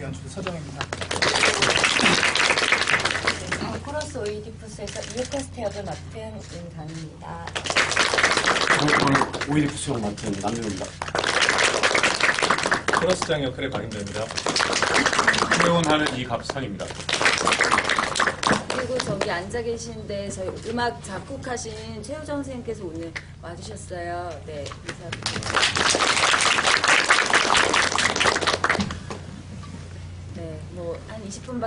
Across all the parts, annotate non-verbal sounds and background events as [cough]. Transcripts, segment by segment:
코러스 연출 서정입니다. 네, 코러스 오이디푸스에서 이오카스트 역을 맡은 윤강입니다. 오이디푸스 역 맡은 남준입니다. 코러스장 역할의 박인배입니다. 후배원하는 이갑상입니다. 그리고 저기 앉아 계신데 저희 음악 작곡하신 최효정 선생님께서 오늘 와주셨어요. 네. 네,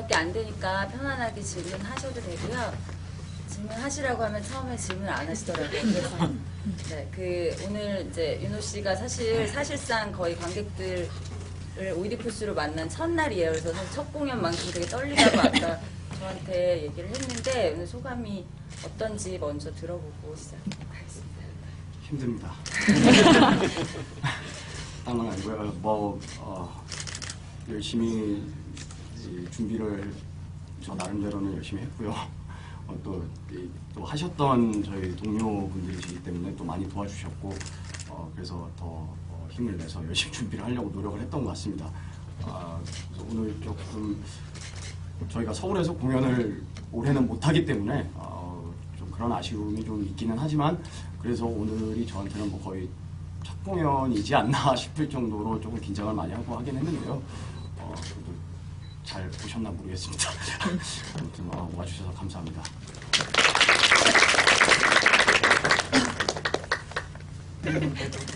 30분밖에 안 되니까 편안하게 질문하셔도 되고요. 질문하시라고 하면 처음에 질문 안 하시더라고요. 그래서 네, 그 오늘 이제 윤호 씨가 사실 사실상 거의 관객들을 오이디푸스로 만난 첫날이에요. 그래서 첫 공연만큼 되게 떨리다고 아까 저한테 얘기를 했는데 오늘 소감이 어떤지 먼저 들어보고 시작하겠습니다. 힘듭니다. [laughs] 당황 아니고요. 뭐 어, 열심히 준비를 저 나름대로는 열심히 했고요. [laughs] 어, 또, 이, 또 하셨던 저희 동료분들이시기 때문에 또 많이 도와주셨고 어, 그래서 더 어, 힘을 내서 열심히 [laughs] 준비를 하려고 노력을 했던 것 같습니다. 아, 그래서 오늘 조금 저희가 서울에서 공연을 올해는 못하기 때문에 어, 좀 그런 아쉬움이 좀 있기는 하지만 그래서 오늘이 저한테는 뭐 거의 첫 공연이지 않나 [laughs] 싶을 정도로 조금 긴장을 많이 하고 하긴 했는데요. 잘 보셨나 모르겠습니다. [laughs] 아무튼 어, 와주셔서 감사합니다.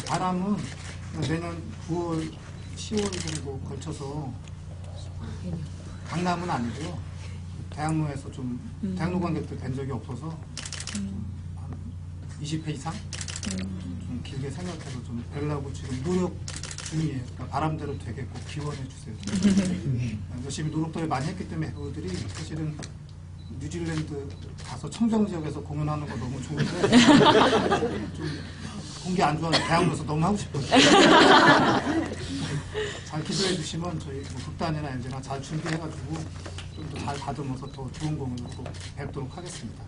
바람은 내년 9월, 10월 정도 걸쳐서 강남은 아니고요. 대학로에서 좀 대학로 관객들 된 적이 없어서 좀한 20회 이상 좀 길게 생각해서 좀 뵈려고 지금 노력 중이에요. 그러니까 바람대로 되게 꼭 기원해 주세요. 열심히 노력도 많이 했기 때문에 배우들이 사실은 뉴질랜드 가서 청정 지역에서 공연하는 거 너무 좋은데 좀 공기 안 좋아서 대학로에서 너무 하고 싶어요. 잘 기도해 주시면 저희 뭐 극단이나 엔제나 잘 준비해가지고 좀 더 잘 다듬어서 더 좋은 공연을 또 뵙도록 하겠습니다.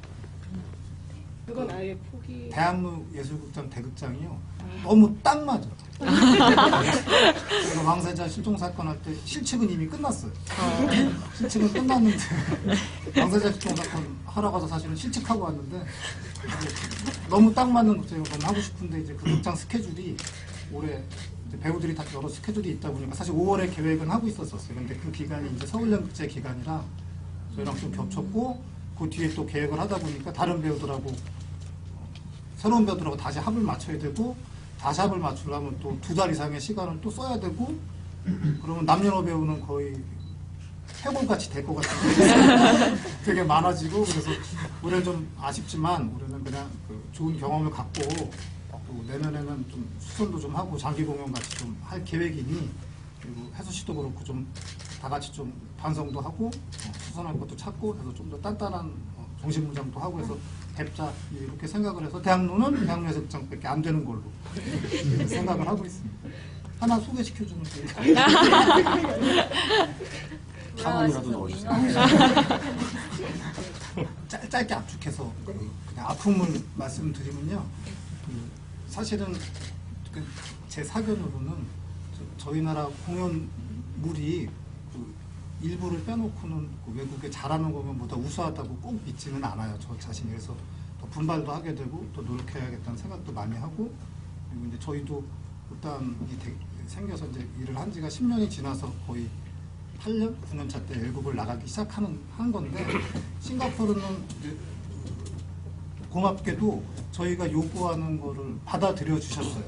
그건 아예 포기. 대학로 예술극장 대극장이요 너무 딱 맞아. 제가 왕세자 실종 사건 할 때 실측은 이미 끝났어요. 실측은 끝났는데 왕세자 실종 사건 하러 가서 사실은 실측하고 왔는데 너무 딱 맞는 극장을 너무 하고 싶은데 이제 그 극장 스케줄이 올해 배우들이 다 여러 스케줄이 있다 보니까 사실 5월에 계획은 하고 있었었어요. 근데 그 기간이 이제 서울연극제 기간이라 저희랑 좀 겹쳤고 그 뒤에 또 계획을 하다 보니까 다른 배우들하고 새로운 배우들하고 다시 합을 맞춰야 되고 다시 합을 맞추려면 또 두 달 이상의 시간을 또 써야 되고 그러면 남녀노 배우는 거의 해골같이 될 것 같은데 [laughs] 되게 많아지고 그래서 올해는 좀 아쉽지만 올해는 그냥 그 좋은 경험을 갖고 또 내년에는 좀 수선도 좀 하고 장기 공연 같이 좀 할 계획이니 그리고 혜수 씨도 그렇고 좀 다 같이 좀 반성도 하고 어, 수선할 것도 찾고 해서 좀 더 단단한 어, 정신무장도 하고 해서 뵙자 이렇게 생각을 해서 대학로는 대학로에서 극장밖에 안 되는 걸로 생각을 하고 있습니다. 하나 소개시켜주면 돼요. 학원이라도 [laughs] 넣어주세요. 짧, 짧게 압축해서 그 그냥 아픔을 말씀드리면요. 그 사실은 그제 사견으로는 저, 희 나라 공연물이 그 일부를 빼놓고는 그 외국에 잘하는 공연보다 우수하다고 꼭 믿지는 않아요. 저 자신이 그래서 더 분발도 하게 되고 또 노력해야겠다는 생각도 많이 하고 그리고 이제 저희도 일단 생겨서 이제 일을 한 지가 10년이 지나서 거의 8년, 9년 차 때 외국을 나가기 시작하는 한 건데 싱가포르는 고맙게도 저희가 요구하는 거를 받아들여 주셨어요.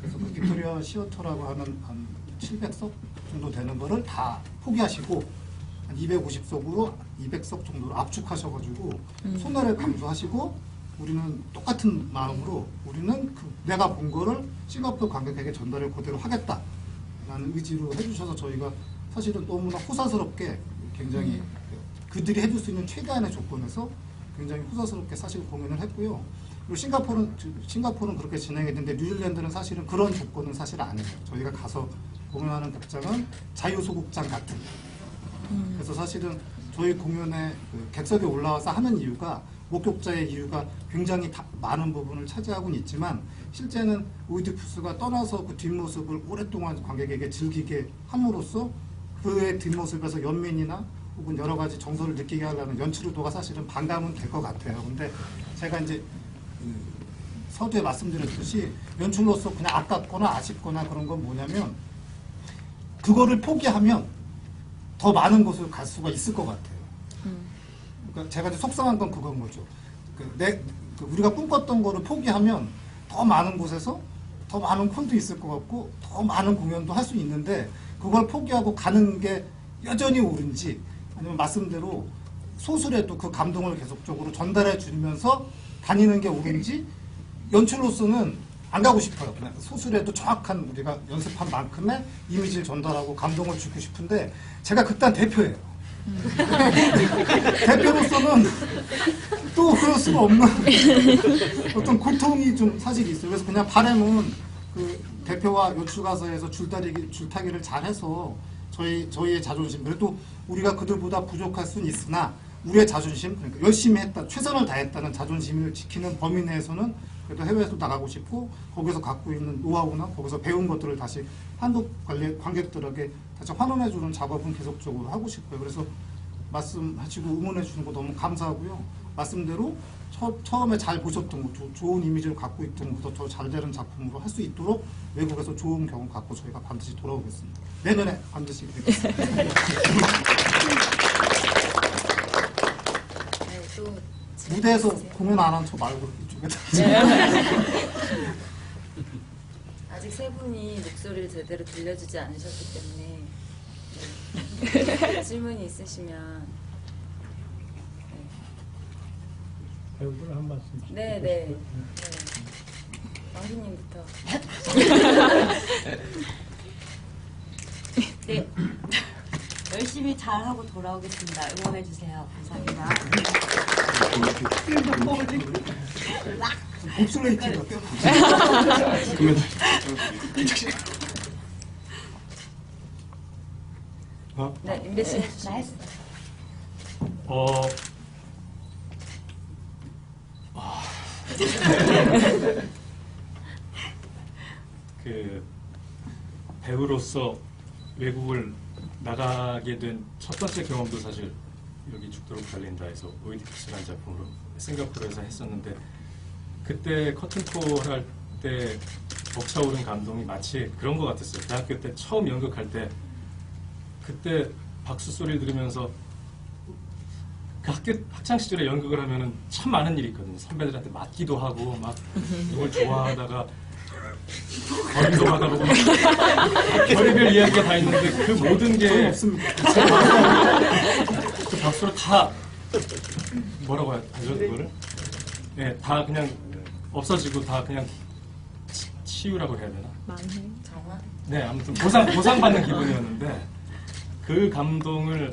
그래서 그 빅토리아 시어터라고 하는 한 700석 정도 되는 거를 다 포기하시고 한 250석으로 200석 정도로 압축하셔가지고 손해를 감수하시고 우리는 똑같은 마음으로 우리는 그 내가 본 거를 싱가포르 관객에게 전달을 그대로 하겠다라는 의지로 해주셔서 저희가 사실은 너무나 호사스럽게 굉장히 그들이 해줄 수 있는 최대한의 조건에서 굉장히 호사스럽게 사실 공연을 했고요. 그리고 싱가포르는 싱가포르는 그렇게 진행했는데 뉴질랜드는 사실은 그런 조건은 사실 아니에요. 저희가 가서 공연하는 극장은 자유소극장 같은. 그래서 사실은 저희 공연에 그 객석에 올라와서 하는 이유가 목격자의 이유가 굉장히 다- 많은 부분을 차지하고는 있지만 실제는 오이디푸스가 떠나서 그 뒷모습을 오랫동안 관객에게 즐기게 함으로써 그의 뒷모습에서 연민이나 혹은 여러 가지 정서를 느끼게 하려는 연출 의도가 사실은 반감은 될 것 같아요. 근데 제가 이제 그 서두에 말씀드렸듯이 연출로서 그냥 아깝거나 아쉽거나 그런 건 뭐냐면 그거를 포기하면 더 많은 곳을 갈 수가 있을 것 같아요. 그러니까 제가 속상한 건 그건 거죠. 그 내, 그 우리가 꿈꿨던 거를 포기하면 더 많은 곳에서 더 많은 콘도 있을 것 같고 더 많은 공연도 할 수 있는데 그걸 포기하고 가는 게 여전히 옳은지 아니면 말씀대로 소설에도 그 감동을 계속적으로 전달해 주면서 다니는 게 옳은지 연출로서는 안 가고 싶어요. 그냥 소설에도 정확한 우리가 연습한 만큼의 이미지를 전달하고 감동을 주고 싶은데 제가 극단 대표예요. [laughs] 대표로서는 또 그럴 수가 없는 어떤 고통이 좀 사실 있어요. 그래서 그냥 바람은 그 대표와 연출가서에서 줄다리기, 줄타기를 잘해서 저희 저희의 자존심 그래도 우리가 그들보다 부족할 수는 있으나 우리의 자존심 그러니까 열심히 했다 최선을 다했다는 자존심을 지키는 범위 내에서는 그래도 해외에도 나가고 싶고 거기서 갖고 있는 노하우나 거기서 배운 것들을 다시 한국 관리 관객들에게 다시 환원해주는 작업은 계속적으로 하고 싶어요. 그래서 말씀하시고 응원해 주는 거 너무 감사하고요. 말씀대로 처, 처음에 잘 보셨던 거, 조- 좋은 이미지를 갖고 있던 것도 더잘 되는 작품으로 할 수 있도록 외국에서 좋은 경험 갖고 저희가 반드시 돌아오겠습니다. 내년에 반드시 뵙겠습니다. [laughs] 네, 무대에서? 공연 안한척 말고. [laughs] 아직 세 분이 목소리를 제대로 들려주지 않으셨기 때문에 네. 질문이 있으시면 배우들 한 말씀. 네, 네. 네. 왕기님부터. [laughs] 네. 열심히 잘하고 돌아오겠습니다. 응원해주세요. 감사합니다. 봅슬레이팅 어때요? 그러면 어? 네, 씨. 나이스. 어, 아. 그 배우로서 외국을 나가게 된 첫 번째 경험도 사실 여기 죽도록 달린다에서 오이디푸스라는 작품으로 싱가포르에서 했었는데 그때 커튼콜 할 때 벅차오른 감동이 마치 그런 것 같았어요. 대학교 때 처음 연극할 때 그때 박수 소리를 들으면서 그 학교 학창 시절에 연극을 하면은 참 많은 일이 있거든요. 선배들한테 맞기도 하고 막 누굴 좋아하다가 거리도 받아보고 막 별의별 이야기가 다 있는데 그 모든 게 [laughs] 박수를 다 뭐라고 하죠 그거를? 네, 다 그냥 없어지고 다 그냥 치- 치유라고 해야 되나? 정화. 네, 아무튼 보상 보상받는 기분이었는데 그 감동을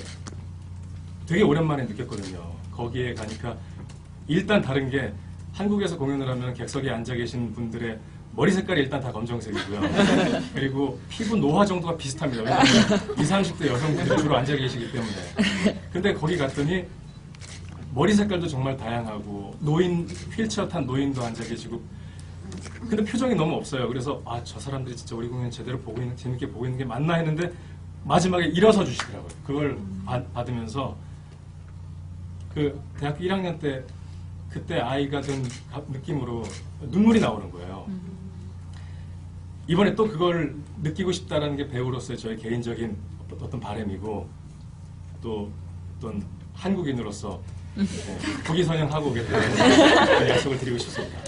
되게 오랜만에 느꼈거든요. 거기에 가니까 일단 다른 게 한국에서 공연을 하면 객석에 앉아 계신 분들의 머리 색깔이 일단 다 검정색이고요. [laughs] 그리고 피부 노화 정도가 비슷합니다. 왜냐하면 20, 30대 여성분들이 주로 앉아 계시기 때문에. 근데 거기 갔더니 머리 색깔도 정말 다양하고 노인 휠체어 탄 노인도 앉아 계시고 근데 표정이 너무 없어요. 그래서 아 저 사람들이 진짜 우리 공연 제대로 보고 있는 재밌게 보고 있는 게 맞나 했는데 마지막에 일어서 주시더라고요. 그걸 받, 받으면서 그 대학교 1학년 때 그때 아이가 된 가- 느낌으로 눈물이 나오는 거예요. 이번에 또 그걸 느끼고 싶다라는 게 배우로서의 저의 개인적인 어떤- 바람이고 또 어떤 한국인으로서 네, 국위 선양하고 오겠다는 약속을 드리고 싶습니다.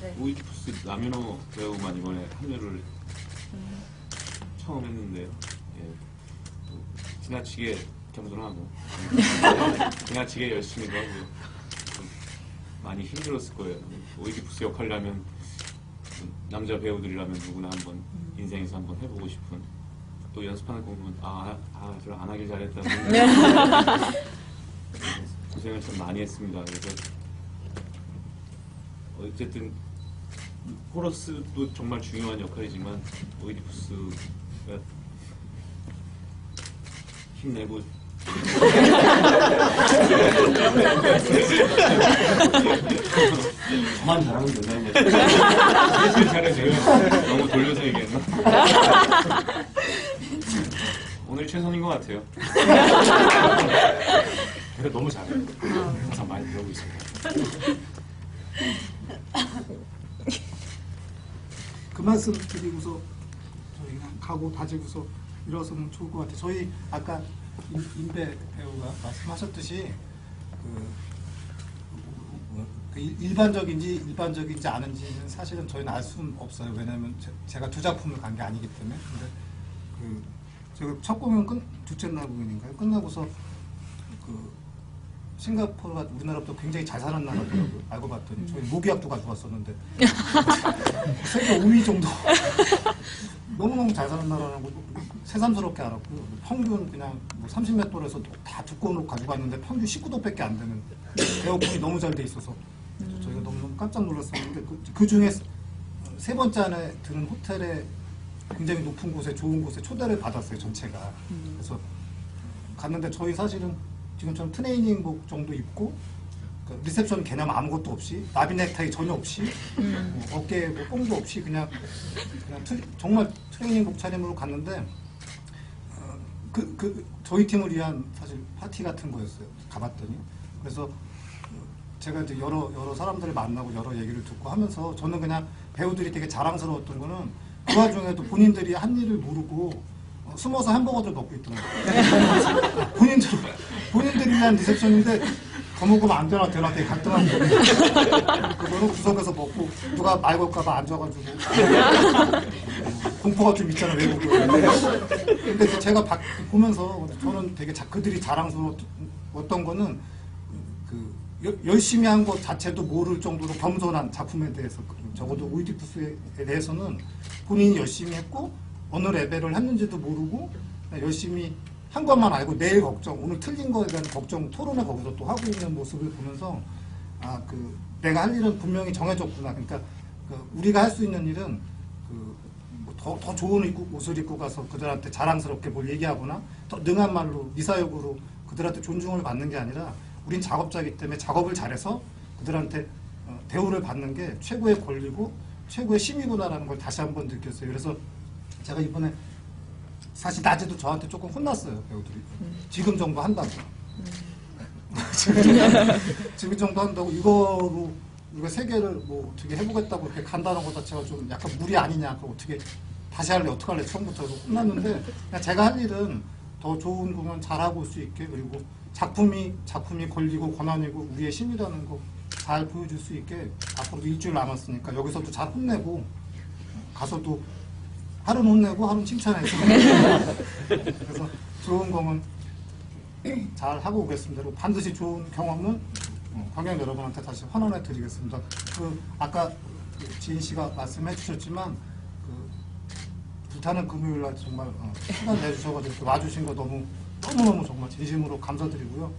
네. 오이디푸스 남윤호 배우만 이번에 합류를 처음 했는데요. 예, 또 지나치게 겸손하고 지나치게 열심히도 하고 좀 많이 힘들었을 거예요. 오이디푸스 역할을 하면 남자 배우들이라면 누구나 한번 인생에서 한번 해보고 싶은 또 연습하는 거 보면 아, 아, 저안 하길 잘했다. [laughs] 고생을 참 많이 했습니다. 그래서 어쨌든 코러스도 정말 중요한 역할이지만 오이디푸스가 힘내고 저만 잘하면 거죠. 사실 잘해줘요. 너무 돌려서 얘기했나? 오늘 최선인 것 같아요. 근데 너무 잘해요. 항상 많이 배우고 있습니다. 그 말씀 드리고서 저희 그냥 가고 다지고서 일어서면 좋을 것 같아요. 저희 아까 임- 임배 배우가 말씀하셨듯이 그, 그 일- 일반적인지 일반적인지 아닌지는 사실은 저희는 알 수는 없어요. 왜냐하면 제, 제가 두 작품을 간 게 아니기 때문에. 근데 그 제가 첫 공연 끝 둘째 날 공연인가요? 끝나고서 그 싱가포르가 우리나라보다 굉장히 잘 사는 나라더라고요. [clears throat] 알고 봤더니 저희 모기약도 가져왔었는데 [laughs] [laughs] 세계 5위 정도 [laughs] 너무너무 잘 사는 나라라는 거 새삼스럽게 알았고요. 평균 그냥 뭐 30몇 돌에서 다 두꺼운 옷 가지고 왔는데 평균 19도밖에 안 되는 에어컨이 너무 잘 돼 있어서 저희가 너무 깜짝 놀랐었는데 그, 그 중에 세 번째 안에 드는 호텔에 굉장히 높은 곳에 좋은 곳에 초대를 받았어요 전체가. 그래서 갔는데 저희 사실은 지금처럼 트레이닝복 정도 입고 그 리셉션 개념 아무것도 없이 나비 넥타이 전혀 없이 뭐 어깨에 뭐 뽕도 없이 그냥 그냥 트- 정말 트레이닝복 차림으로 갔는데 어, 그, 그 저희 팀을 위한 사실 파티 같은 거였어요. 가봤더니 그래서 어, 제가 이제 여러 여러 사람들을 만나고 여러 얘기를 듣고 하면서 저는 그냥 배우들이 되게 자랑스러웠던 거는 그 와중에도 본인들이 한 일을 모르고 어, 숨어서 햄버거들 먹고 있더라고요. [laughs] 본인들 본인들이 위한 리셉션인데 거무금 안 되나 되나 되게 갈등한 거예요. 그거는 구석에서 먹고 누가 말 걸까봐 앉아가지고 공포가 좀 있잖아 외국에. 근데 이제 제가 바- 보면서 저는 되게 자, 그들이 자랑스러웠던 거는 그 여- 열심히 한 것 자체도 모를 정도로 겸손한 작품에 대해서 그 적어도 오이디푸스에 대해서는 본인이 열심히 했고 어느 레벨을 했는지도 모르고 열심히 한 것만 알고 내일 걱정 오늘 틀린 거에 대한 걱정 토론을 거기서 또 하고 있는 모습을 보면서 아 그 내가 할 일은 분명히 정해졌구나 그러니까 그 우리가 할 수 있는 일은 그 더, 더 좋은 입고, 옷을 입고 가서 그들한테 자랑스럽게 뭘 얘기하거나 더 능한 말로 미사역으로 그들한테 존중을 받는 게 아니라 우린 작업자이기 때문에 작업을 잘해서 그들한테 어, 대우를 받는 게 최고의 권리고 최고의 힘이구나라는 걸 다시 한번 느꼈어요. 그래서 제가 이번에 사실 낮에도 저한테 조금 혼났어요 배우들이. 지금 정도 한다고. [laughs] 지금 정도 한다고. 이거로 이거 세 개를 뭐 어떻게 해보겠다고 이렇게 간다는 것 자체가 좀 약간 무리 아니냐 그 어떻게 다시 할래 어떻게 할래 처음부터 혼났는데 그냥 제가 할 일은 더 좋은 공연 잘하고 올 수 있게 그리고 작품이 작품이 권리고 권한이고 우리의 힘이라는 거 잘 보여줄 수 있게 앞으로도 일주일 남았으니까 여기서도 잘 혼내고 가서도 하루는 혼내고 하루는 칭찬해서 [laughs] 그래서 좋은 공은 잘 하고 오겠습니다. 그리고 반드시 좋은 경험은 어, 관객 여러분한테 다시 환원해 드리겠습니다. 그 아까 그 지인 씨가 말씀해 주셨지만 그 불타는 금요일 날 정말 어, 시간 내주셔가지고 이렇게 와주신 거 너무 너무너무 정말 진심으로 감사드리고요.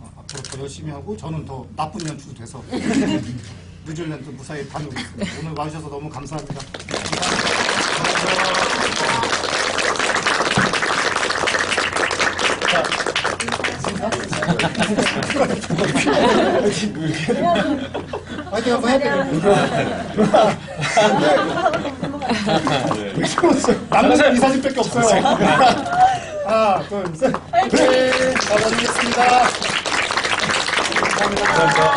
어, 앞으로 더 열심히 하고 저는 더 나쁜 연출 돼서 [laughs] 뉴질랜드 무사히 다녀오겠습니다. 오늘 와주셔서 너무 감사합니다. 감사합니다. [laughs] 화이팅 한번 해 볼게요. 남는 사람 이 사진밖에 없어요. [laughs] 하나, 둘, 셋. 화이팅! 자, 마치겠습니다. 감사합니다.